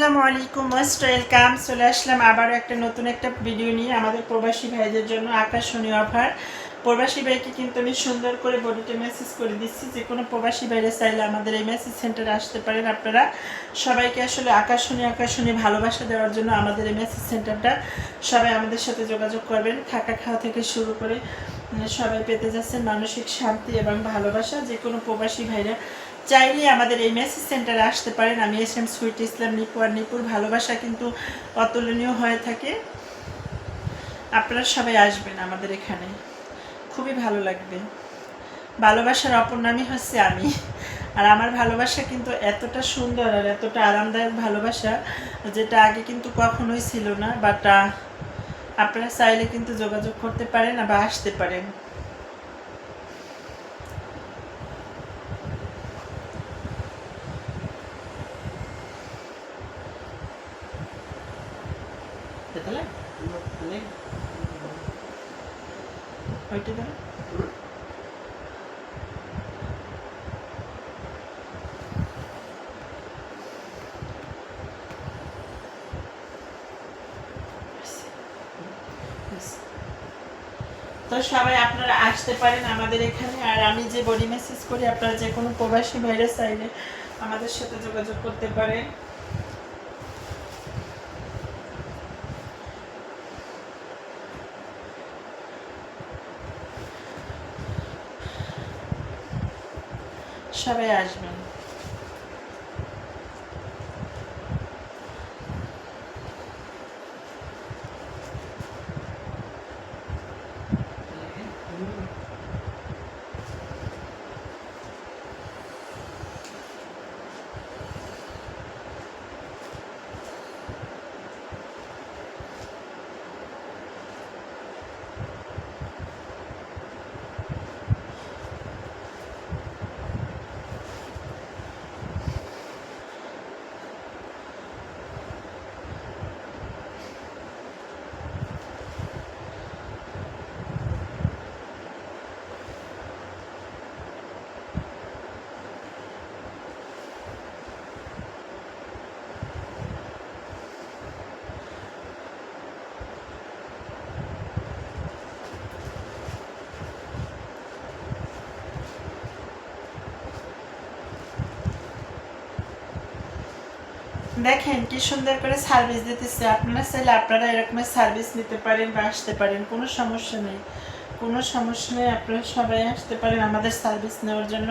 আসসালামু আলাইকুম most welcome চলে আসলাম আবারও একটা নতুন একটা ভিডিও নিয়ে আমাদের প্রবাসী ভাইদের জন্য আকর্ষণীয় অফার প্রবাসী ভাইকে কিন্তু আমি সুন্দর করে বডিতে মেসেজ করে দিচ্ছি। যে কোনো প্রবাসী ভাইরা চাইলে আমাদের এই মেসেজ সেন্টারে আসতে পারেন আপনারা। সবাইকে আসলে আকর্ষণীয় আকর্ষণীয় ভালোবাসা দেওয়ার জন্য আমাদের এই মেসেজ সেন্টারটা সবাই আমাদের সাথে যোগাযোগ করবেন, থাকা খাওয়া থেকে শুরু করে সবাই পেতে যাচ্ছেন মানসিক শান্তি এবং ভালোবাসা। যে কোনো প্রবাসী ভাইরা চাইলে আমাদের এই মেসেজ সেন্টারে আসতে পারেন। আমি S M sweet Islam Nipu আর নিপুর ভালোবাসা কিন্তু অতুলনীয় হয়ে থাকে। আপনারা সবাই আসবেন আমাদের এখানে। খুবই ভালো লাগবে। ভালোবাসার অপর নামই হচ্ছে আমি। আর আমার ভালোবাসা কিন্তু এতটা সুন্দর আর এতটা আরামদায়ক ভালোবাসা, যেটা আগে কিন্তু কখনোই ছিল না বাট আপনারা চাইলে কিন্তু যোগাযোগ করতে পারেন বা আসতে পারেন? ওইটা তো সবাই আপনারা আসতে পারেন আমাদের এখানে। আর আমি যে বডি মেসেজ করি, আপনারা যে কোনো প্রবাসী ভাইরাস চাইলে আমাদের সাথে যোগাযোগ করতে পারেন। সবাই আসবেন। দেখেন কি সুন্দর করে সার্ভিস দিতেছে। আপনারা চাইলে আপনারা এরকমের সার্ভিস নিতে পারেন বা আসতে পারেন, কোনো সমস্যা নেই। কোনো সমস্যা নেই, আপনারা সবাই আসতে পারেন আমাদের সার্ভিস নেওয়ার জন্য।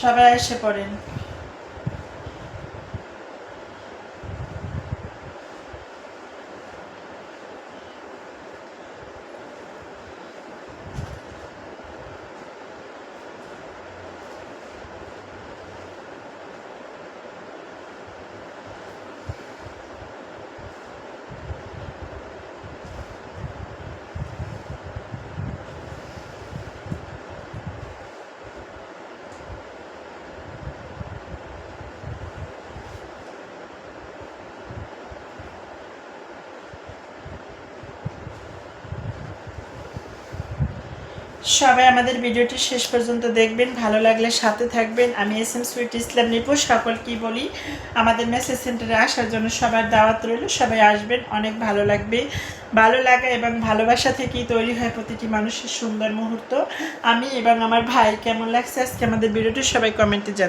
সবাই এসে পড়েন। সবাই আমাদের ভিডিওটি শেষ পর্যন্ত দেখবেন, ভালো লাগলে সাথে থাকবেন। আমি S M sweet Islam Nipu সকল কি বলি? আমাদের মেসেজ সেন্টারে আসার জন্য সবার দাওয়াত রইল, সবাই আসবেন, অনেক ভালো লাগবে। ভালো লাগা এবং ভালোবাসা থেকেই তৈরি হয় প্রতিটি মানুষের সুন্দর মুহূর্ত। আমি এবং আমার ভাই কেমন লাগছে? আজকে আমাদের ভিডিওটি সবাই কমেন্টে জানান